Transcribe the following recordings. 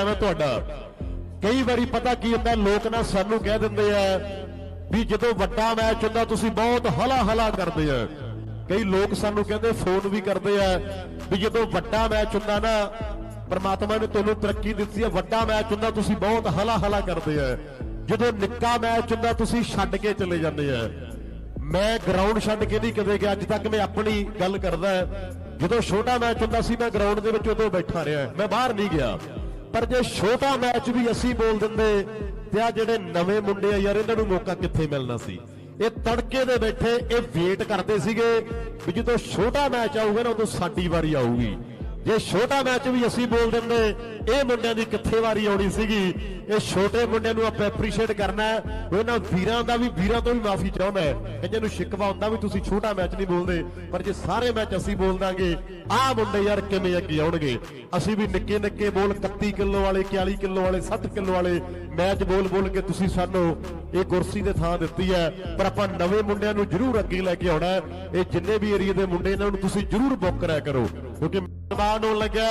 ਲੈਣਾ ਮੈਂ ਤੁਹਾਡਾ। ਕਈ ਵਾਰੀ ਪਤਾ ਕੀ ਹੁੰਦਾ, ਲੋਕ ਨਾ ਸਾਨੂੰ ਕਹਿ ਦਿੰਦੇ ਆ ਵੀ ਜਦੋਂ ਵੱਡਾ ਮੈਚ ਹੁੰਦਾ, ਤੁਸੀਂ ਬਹੁਤ ਹਲਾ ਹਲਾ ਕਰਦੇ ਆ। ਕਈ ਲੋਕ ਸਾਨੂੰ ਕਹਿੰਦੇ, ਫੋਨ ਵੀ ਕਰਦੇ ਆ ਵੀ ਜਦੋਂ ਵੱਡਾ ਮੈਚ ਹੁੰਦਾ ਨਾ, ਪਰਮਾਤਮਾ ਨੇ ਤੁਹਾਨੂੰ ਤਰੱਕੀ ਦਿੱਤੀ ਹੈ ਵੱਡਾ ਮੈਚ ਹੁੰਦਾ, ਤੁਸੀਂ ਬਹੁਤ ਹਲਾ ਹਲਾ ਕਰਦੇ ਆ। ਜਦੋਂ ਨਿੱਕਾ ਮੈਚ ਹੁੰਦਾ, ਤੁਸੀਂ ਛੱਡ ਕੇ ਚਲੇ ਜਾਂਦੇ ਆ। ਮੈਂ ਗਰਾਊਂਡ ਛੱਡ ਕੇ ਨਹੀਂ ਕਦੇ ਗਿਆ, ਅੱਜ ਤੱਕ ਮੈਂ ਆਪਣੀ ਗੱਲ ਕਰਦਾ, ਜਦੋਂ ਛੋਟਾ ਮੈਚ ਹੁੰਦਾ ਸੀ, ਮੈਂ ਗਰਾਊਂਡ ਦੇ ਵਿੱਚ ਉਦੋਂ ਬੈਠਾ ਰਿਹਾ, ਮੈਂ ਬਾਹਰ ਨਹੀਂ ਗਿਆ। ਪਰ ਜੇ ਛੋਟਾ ਮੈਚ ਵੀ ਅਸੀਂ ਬੋਲ ਦਿੰਦੇ, ਤੇ ਆ ਜਿਹੜੇ ਨਵੇਂ ਮੁੰਡੇ ਆ ਯਾਰ, ਇਹਨਾਂ ਨੂੰ ਮੌਕਾ ਕਿੱਥੇ ਮਿਲਣਾ ਸੀ? ਇਹ ਤੜਕੇ ਦੇ ਬੈਠੇ, ਇਹ ਵੇਟ ਕਰਦੇ ਸੀਗੇ ਵੀ ਜਦੋਂ ਛੋਟਾ ਮੈਚ ਆਊਗਾ ਨਾ, ਉਦੋਂ ਸਾਡੀ ਵਾਰੀ ਆਊਗੀ। ਜੇ ਛੋਟਾ ਮੈਚ ਵੀ ਅਸੀਂ ਬੋਲ ਦਿੰਦੇ, ਇਹ ਮੁੰਡਿਆਂ ਦੀ ਕਿੱਥੇ ਵਾਰੀ ਆਉਣੀ ਸੀਗੀ? ਇਹ ਛੋਟੇ ਮੁੰਡਿਆਂ ਨੂੰ ਆਪਾਂ ਐਪਰੀਸ਼ੀਏਟ ਕਰਨਾ ਉਹਨਾਂ ਵੀਰਾਂ ਦਾ ਵੀ, ਵੀਰਾਂ ਤੋਂ ਵੀ ਮਾਫੀ ਚਾਹੁੰਦਾ ਹੈ ਕਈਆਂ ਨੂੰ ਸ਼ਿਕਵਾ ਹੁੰਦਾ ਵੀ ਤੁਸੀਂ ਛੋਟਾ ਮੈਚ ਨਹੀਂ ਬੋਲਦੇ, ਪਰ ਜੇ ਸਾਰੇ ਮੈਚ ਅਸੀਂ ਬੋਲ ਦਾਂਗੇ, ਆਹ ਮੁੰਡੇ ਯਾਰ ਕਿਵੇਂ ਅੱਗੇ ਆਉਣਗੇ? ਅਸੀਂ ਵੀ ਨਿੱਕੇ ਨਿੱਕੇ ਬੋਲ 31 ਕਿਲੋ ਵਾਲੇ 41 ਕਿਲੋ ਵਾਲੇ 60 ਕਿਲੋ ਵਾਲੇ ਮੈਚ ਬੋਲ ਬੋਲ ਕੇ ਤੁਸੀਂ ਸਾਨੂੰ ਇਹ ਕੁਰਸੀ ਦੇ ਥਾਂ ਦਿੱਤੀ ਹੈ, ਪਰ ਆਪਾਂ ਨਵੇਂ ਮੁੰਡਿਆਂ ਨੂੰ ਜ਼ਰੂਰ ਅੱਗੇ ਲੈ ਕੇ ਆਉਣਾ ਇਹ ਜਿੰਨੇ ਵੀ ਏਰੀਆ ਦੇ ਮੁੰਡੇ ਇਹਨਾਂ ਨੂੰ ਤੁਸੀਂ ਜ਼ਰੂਰ ਬੁੱਕ ਕਰਿਆ ਕਰੋ। ਕਿਉਂਕਿ ਮੈਦਾਨ ਹੋਣ ਲੱਗਾ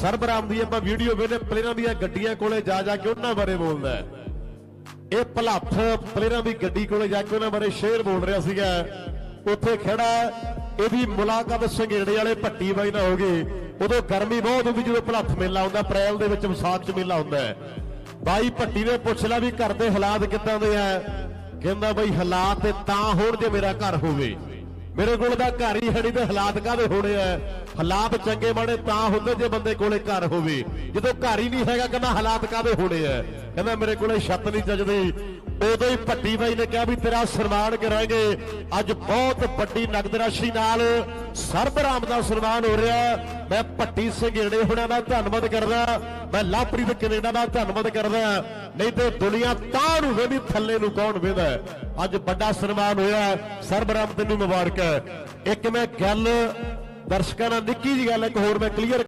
ਸਰਬਰਾਮ ਦੀ ਆਪਾਂ ਵੀਡੀਓ ਵੇਲੇ ਪਲੇਰਾਂ ਦੀਆਂ ਗੱਡੀਆਂ ਕੋਲੇ ਜਾ ਜਾ ਕੇ ਉਹਨਾਂ ਬਾਰੇ ਬੋਲਦਾ ਇਹ ਭਲੱਥ ਪਲੇਰਾਂ ਦੀ ਗੱਡੀ ਕੋਲੇ ਜਾ ਕੇ ਉਹਨਾਂ ਬਾਰੇ ਸ਼ੇਰ ਬੋਲ ਰਿਹਾ ਸੀਗਾ। ਉੱਥੇ ਖੜਾ ਇਹਦੀ ਮੁਲਾਕਾਤ ਸੰਘੇੜੇ ਵਾਲੇ ਭੱਟੀ ਬਾਈ ਨਾਲ ਹੋ ਗਈ। ਉਦੋਂ ਗਰਮੀ ਬਹੁਤ ਹੁੰਦੀ, ਜਦੋਂ ਭਲੱਥ ਮੇਲਾ ਹੁੰਦਾ, ਅਪ੍ਰੈਲ ਦੇ ਵਿੱਚ ਵਿਸਾਖ ਚ ਮੇਲਾ ਹੁੰਦਾ ਹੈ। ਬਾਈ ਭੱਟੀ ਨੇ ਪੁੱਛ ਲਿਆ ਵੀ ਘਰ ਦੇ ਹਾਲਾਤ ਕਿੱਦਾਂ ਦੇ ਆ। ਕਹਿੰਦਾ ਬਈ ਹਾਲਾਤ ਤੇ ਤਾਂ ਹੋਣ ਜੇ ਮੇਰਾ ਘਰ ਹੋਵੇ। ਮੇਰੇ ਕੋਲ ਤਾਂ ਘਰ ਹੀ ਹੜੀ ਤੇ ਹਾਲਾਤ ਕਾਹਦੇ ਹੋਣੇ ਆ? ਹਾਲਾਤ ਚੰਗੇ ਮਾੜੇ ਤਾਂ ਹੁੰਦੇ ਜੇ ਬੰਦੇ ਕੋਲੇ ਘਰ ਹੋਵੇ। ਜਦੋਂ ਘਰ ਹੀ ਨਹੀਂ ਹੈਗਾ, ਕਹਿੰਦਾ ਹਾਲਾਤ ਕਾਹਦੇ ਹੋਣੇ ਆ? ਕਹਿੰਦਾ ਮੇਰੇ ਕੋਲੇ ਛੱਤ ਨਹੀਂ ਚੱਜਦੀ। ਉਦੋਂ ਹੀ ਭੱਟੀ ਬਾਈ ਨੇ ਕਿਹਾ ਵੀ ਤੇਰਾ ਸਨਮਾਨ ਕਰਾਂਗੇ। ਅੱਜ ਬਹੁਤ ਵੱਡੀ ਨਗਦ ਰਾਸ਼ੀ ਨਾਲ ਸਰਬਰਾਮ ਦਾ ਸਨਮਾਨ ਹੋ ਰਿਹਾ ਮੈਂ ਭੱਟੀ ਸੰਘੇੜੇ ਹੁਣਾਂ ਦਾ ਧੰਨਵਾਦ ਕਰਦਾ ਮੈਂ ਲਾਪਰੀਤ ਕੈਨੇਡਾ ਦਾ ਧੰਨਵਾਦ ਕਰਦਾ ਨਹੀਂ ਤੇ ਦੁਨੀਆ ਤਾਂ ਨੂੰ ਵੀ ਥੱਲੇ ਨੂੰ ਕੌਣ ਵੇਦਾ ਅੱਜ ਵੱਡਾ ਸਨਮਾਨ ਹੋਇਆ ਸਰਬਰਾਮ ਤੈਨੂੰ ਮੁਬਾਰਕ ਹੈ। ਇੱਕ ਮੈਂ ਗੱਲ ਦਰਸ਼ਕਾਂ ਨਾਲ ਨਿੱਕੀ ਜੀ ਗੱਲ ਇੱਕ ਹੋਰ ਮੈਂ ਕਲੀਅਰ